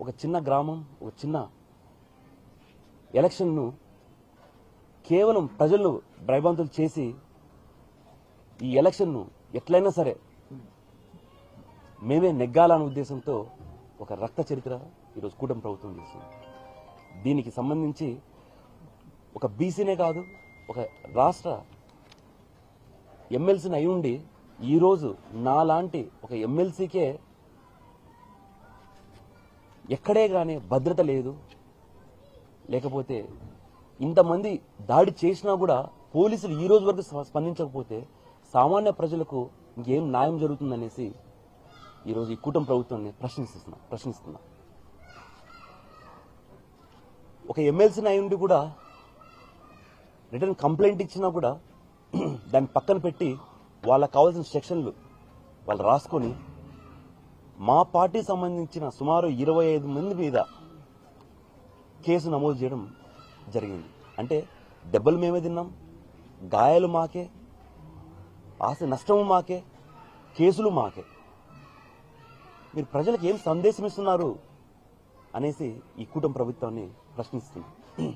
ఒక చిన్న గ్రామం ఒక చిన్న ఎలక్షన్ను కేవలం ప్రజలను భయభ్రాంతులు చేసి ఈ ఎలక్షన్ను ఎట్లయినా సరే మేమే నెగ్గాలనే ఉద్దేశంతో ఒక రక్త చరిత్ర ఈరోజు కూటమి ప్రభుత్వం చేసింది. దీనికి సంబంధించి ఒక బీసీనే కాదు ఒక రాష్ట్ర ఎమ్మెల్సీని అయి ఉండి ఈరోజు నాలాంటి ఒక ఎమ్మెల్సీకే ఎక్కడే కానీ భద్రత లేదు. లేకపోతే ఇంతమంది దాడి చేసినా కూడా పోలీసులు ఈ రోజు వరకు స్పందించకపోతే సామాన్య ప్రజలకు ఇంకేం న్యాయం జరుగుతుందనేసి ఈరోజు ఈ కూటమి ప్రభుత్వాన్ని ప్రశ్నిస్తున్నా ప్రశ్నిస్తున్నా. ఒక ఎమ్మెల్సీని అయి ఉండి కూడా రిటర్న్ కంప్లైంట్ ఇచ్చినా కూడా దాన్ని పక్కన పెట్టి వాళ్ళకి కావాల్సిన సెక్షన్లు వాళ్ళు రాసుకొని మా పార్టీ సంబంధించిన సుమారు ఇరవై ఐదు మంది మీద కేసు నమోదు చేయడం జరిగింది. అంటే దెబ్బలు మేమే తిన్నాం గాయాలు మాకే ఆస్తి నష్టము మాకే కేసులు మాకే. మీరు ప్రజలకు ఏం సందేశం ఇస్తున్నారు అనేసి ఈ కూటమి ప్రభుత్వాన్ని ప్రశ్నిస్తుంది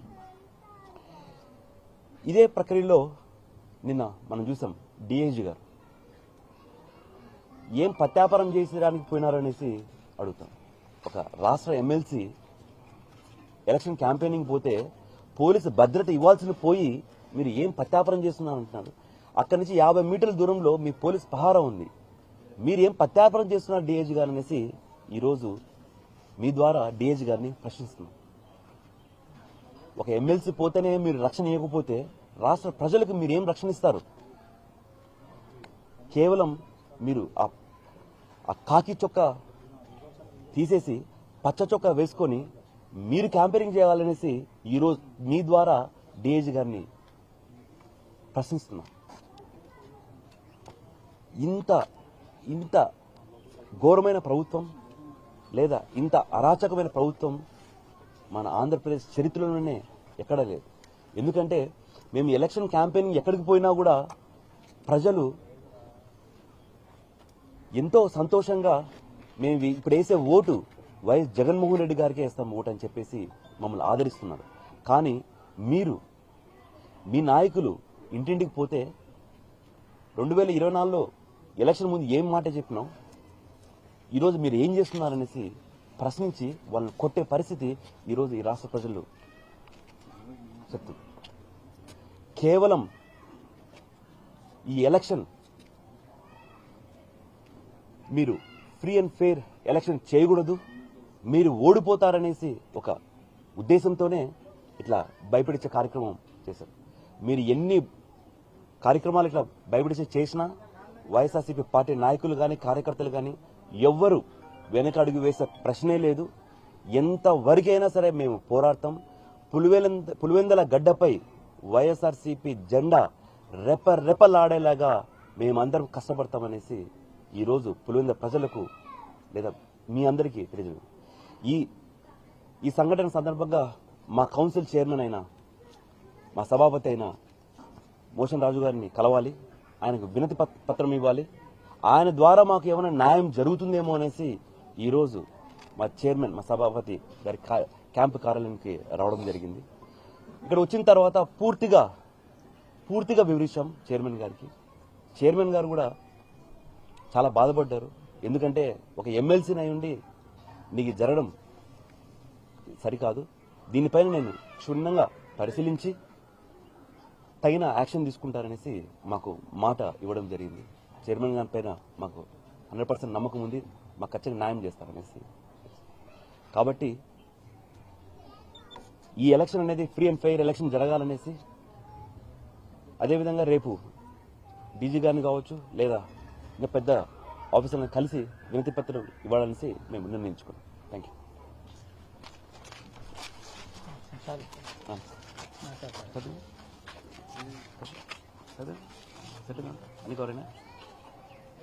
ఇదే ప్రక్రియలో నిన్న మనం చూసాం డిఐజీ గారు. ఏం పత్యాపారం చేసేదానికి పోయినారనేసి అడుగుతాం. ఒక రాష్ట్ర ఎమ్మెల్సీ ఎలక్షన్ క్యాంపెయినింగ్ పోతే పోలీసు భద్రత ఇవ్వాల్సిన పోయి మీరు ఏం పత్యాపారం చేస్తున్నారు అంటున్నారు. అక్కడి నుంచి యాభై మీటర్ల దూరంలో మీ పోలీస్ పహారా ఉంది. మీరు ఏం పత్యాపారం చేస్తున్నారు డిఏజీ గారు అనేసి ఈరోజు మీ ద్వారా డిఏజీ గారిని ప్రశ్నిస్తున్నాం. ఒక ఎమ్మెల్సీ పోతేనే మీరు రక్షణ ఇవ్వకపోతే రాష్ట్ర ప్రజలకు మీరు ఏం రక్షణ ఇస్తారు? కేవలం మీరు ఆ ఆ కాకి చొక్క తీసేసి పచ్చ చొక్క వేసుకొని మీరు క్యాంపెయినింగ్ చేయాలనేసి ఈరోజు మీ ద్వారా డిఐజీ గారిని ప్రశ్నిస్తున్నా. ఇంత ఇంత ఘోరమైన ప్రభుత్వం లేదా ఇంత అరాచకమైన ప్రభుత్వం మన ఆంధ్రప్రదేశ్ చరిత్రలోనే ఎక్కడ లేదు. ఎందుకంటే మేము ఎలక్షన్ క్యాంపెయినింగ్ ఎక్కడికి పోయినా కూడా ప్రజలు ఎంతో సంతోషంగా మేము ఇప్పుడు వేసే ఓటు వైఎస్ జగన్మోహన్ రెడ్డి గారికి వేస్తాం ఓటు అని చెప్పేసి మమ్మల్ని ఆదరిస్తున్నారు. కానీ మీరు మీ నాయకులు ఇంటింటికి పోతే రెండు వేల ఇరవై నాలుగులో ఎలక్షన్ ముందు ఏం మాట చెప్పినాం? ఈరోజు మీరు ఏం చేస్తున్నారనేసి ప్రశ్నించి వాళ్ళని కొట్టే పరిస్థితి ఈరోజు ఈ రాష్ట్ర ప్రజలు చెప్తున్నారు. కేవలం ఈ ఎలక్షన్ మీరు ఫ్రీ అండ్ ఫెయిర్ ఎలక్షన్ చేయకూడదు. మీరు ఓడిపోతారనేసి ఒక ఉద్దేశంతోనే ఇట్లా భయపడించే కార్యక్రమం చేశారు. మీరు ఎన్ని కార్యక్రమాలు ఇట్లా భయపడిచే చేసినా వైఎస్ఆర్సీపీ పార్టీ నాయకులు కానీ కార్యకర్తలు కానీ ఎవ్వరు వెనక అడుగు వేసే ప్రశ్నే లేదు. ఎంత వరకైనా సరే మేము పోరాడతాం. పులివెంద పులివెందల గడ్డపై వైఎస్ఆర్సీపీ జెండా రెప రెపలాడేలాగా మేమందరం కష్టపడతామనేసి ఈరోజు పులివెంద ప్రజలకు లేదా మీ అందరికీ తెలియదు ఈ ఈ సంఘటన సందర్భంగా మా కౌన్సిల్ చైర్మన్ అయిన మా సభాపతి అయిన మోషన్ రాజు గారిని కలవాలి. ఆయనకు వినతి పత్రం ఇవ్వాలి. ఆయన ద్వారా మాకు ఏమైనా న్యాయం జరుగుతుందేమో అనేసి ఈరోజు మా చైర్మన్ మా సభాపతి గారి క్యాంపు కార్యాలయానికి రావడం జరిగింది. ఇక్కడ వచ్చిన తర్వాత పూర్తిగా పూర్తిగా వివరించాం చైర్మన్ గారికి. చైర్మన్ గారు కూడా చాలా బాధపడ్డారు. ఎందుకంటే ఒక ఎమ్మెల్సీని అయి ఉండి నీకు జరగడం సరికాదు. దీనిపైన నేను క్షుణ్ణంగా పరిశీలించి తగిన యాక్షన్ తీసుకుంటారనేసి మాకు మాట ఇవ్వడం జరిగింది. చైర్మన్ గారి పైన మాకు హండ్రెడ్ పర్సెంట్ నమ్మకం ఉంది. మాకు ఖచ్చితంగా న్యాయం చేస్తారనేసి. కాబట్టి ఈ ఎలక్షన్ అనేది ఫ్రీ అండ్ ఫెయిర్ ఎలక్షన్ జరగాలనేసి అదేవిధంగా రేపు డీజీ గారిని కావచ్చు లేదా ఇంకా పెద్ద ఆఫీసర్లను కలిసి వినతి పత్రం ఇవ్వాలనేసి మేము నిర్ణయించుకున్నాం థ్యాంక్ యూ చదువు. చదువు. చదువు. అన్ని కోరేనా